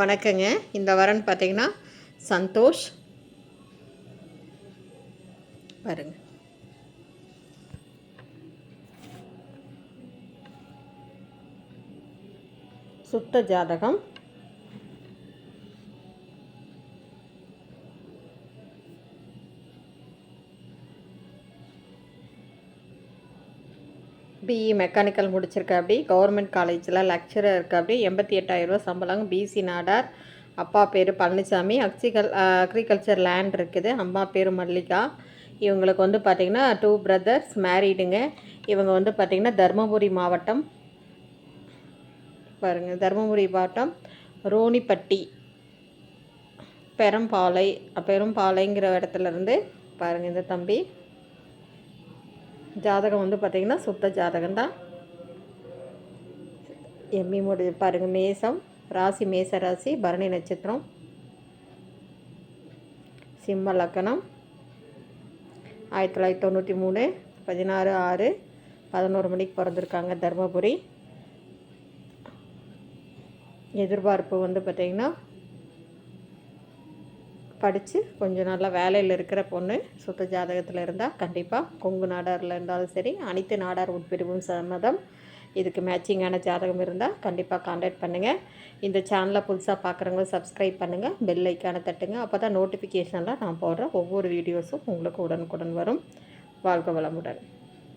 வணக்கங்க. இந்த வரன் பார்த்தீங்கன்னா சந்தோஷ். பாருங்க. சுத்த ஜாதகம். பிஇ மெக்கானிக்கல் முடிச்சிருக்க அப்படி. கவர்மெண்ட் காலேஜில் லெக்சரர் இருக்க அப்படி. எண்பத்தி எட்டாயிரரூவா சம்பளம். பிசி நாடார். அப்பா பேர் பழனிசாமி அக்சிகல் அக்ரிகல்ச்சர் லேண்ட் இருக்குது. அம்மா பேர் மல்லிகா. இவங்களுக்கு வந்து பார்த்திங்கன்னா டூ பிரதர்ஸ் மேரீடுங்க இவங்க வந்து பார்த்திங்கன்னா தருமபுரி மாவட்டம். பாருங்கள் தருமபுரி மாவட்டம். ரோனிப்பட்டி பெரம்பாலை. பெரும்பாலைங்கிற இடத்துலருந்து பாருங்கள் இந்த தம்பி. ஜாதகம் வந்து பார்த்திங்கன்னா சுத்த ஜாதகம் தான். எம்மி முடி பாருங்கள் மேசம் ராசி மேச ராசி பரணி நட்சத்திரம். சிம்ம லக்கணம் ஆயிரத்தி தொள்ளாயிரத்தி தொண்ணூற்றி மூணு பதினாறு ஆறு பதினோரு மணிக்கு பிறந்திருக்காங்க தருமபுரி. எதிர்பார்ப்பு வந்து பார்த்திங்கன்னா படித்து கொஞ்சம் நல்லா வேலையில் இருக்கிற பொண்ணு சுத்த ஜாதகத்தில் இருந்தால் கண்டிப்பாக கொங்கு நாடாரில் இருந்தாலும் சரி அனைத்து நாடார் உட்பிரிவும் சம்மதம். இதுக்கு மேட்சிங்கான ஜாதகம் இருந்தால் கண்டிப்பாக காண்டாக்ட் பண்ணுங்கள் இந்த சேனலை புதுசாக பார்க்குறவங்க சப்ஸ்கிரைப் பண்ணுங்கள் பெல் ஐக்கானை தட்டுங்க. அப்போ தான் நோட்டிஃபிகேஷனில் நான் போடுற ஒவ்வொரு வீடியோஸும் உங்களுக்கு உடனுக்குடன் வரும். வாழ்க வளமுடன்.